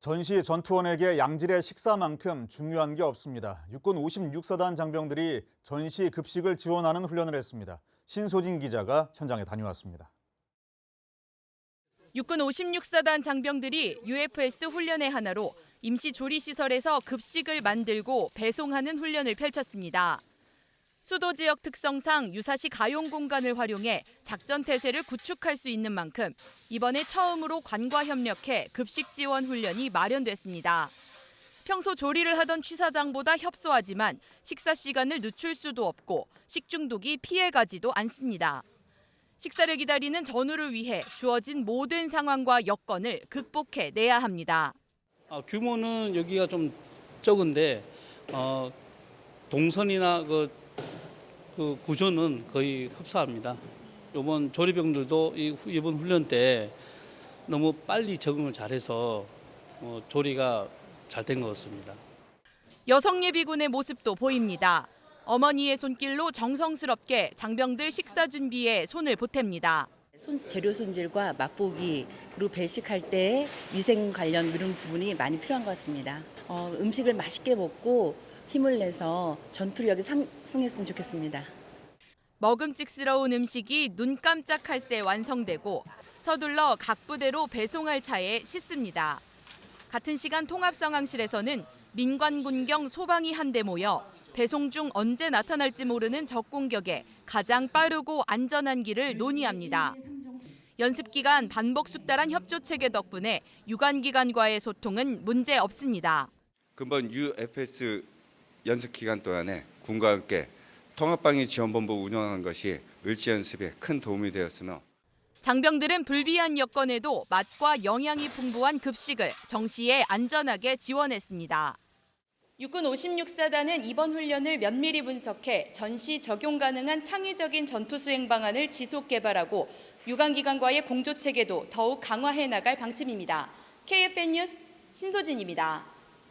전시 전투원에게 양질의 식사만큼 중요한 게 없습니다. 육군 56사단 장병들이 전시 급식을 지원하는 훈련을 했습니다. 신소진 기자가 현장에 다녀왔습니다. 육군 56사단 장병들이 UFS 훈련의 하나로 임시 조리 시설에서 급식을 만들고 배송하는 훈련을 펼쳤습니다. 수도 지역 특성상 유사시 가용 공간을 활용해 작전 태세를 구축할 수 있는 만큼 이번에 처음으로 관과 협력해 급식 지원 훈련이 마련됐습니다. 평소 조리를 하던 취사장보다 협소하지만 식사 시간을 늦출 수도 없고 식중독이 피해가지도 않습니다. 식사를 기다리는 전우를 위해 주어진 모든 상황과 여건을 극복해 내야 합니다. 아, 규모는 여기가 좀 적은데 어, 동선이나 그, 그 구조는 거의 흡사합니다. 이번 조리병들도 이 후- 이번 훈련 때 너무 빨리 적응을 잘해서 어, 조리가 잘 된 것 같습니다. 여성 예비군의 모습도 보입니다. 어머니의 손길로 정성스럽게 장병들 식사 준비에 손을 보탭니다. 손, 재료 손질과 맛보기 그리고 배식할 때 위생 관련 이런 부분이 많이 필요한 것 같습니다. 어, 음식을 맛있게 먹고 힘을 내서 전투력이 상승했으면 좋겠습니다. 먹음직스러운 음식이 눈 깜짝할 새 완성되고 서둘러 각 부대로 배송할 차에 싣습니다. 같은 시간 통합상황실에서는 민관군경 소방이 한데 모여 배송 중 언제 나타날지 모르는 적 공격에 가장 빠르고 안전한 길을 논의합니다. 연습 기간 반복 숙달한 협조 체계 덕분에 유관 기관과의 소통은 문제 없습니다. 근본 UFS 연습 기간 동안에 군과 함께 통합방위 지원본부 운영한 것이 을지 연습에 큰 도움이 되었으며 장병들은 불비한 여건에도 맛과 영양이 풍부한 급식을 정시에 안전하게 지원했습니다. 육군 56사단은 이번 훈련을 면밀히 분석해 전시 적용 가능한 창의적인 전투 수행 방안을 지속 개발하고 유관 기관과의 공조 체계도 더욱 강화해 나갈 방침입니다. KFN 뉴스 신소진입니다.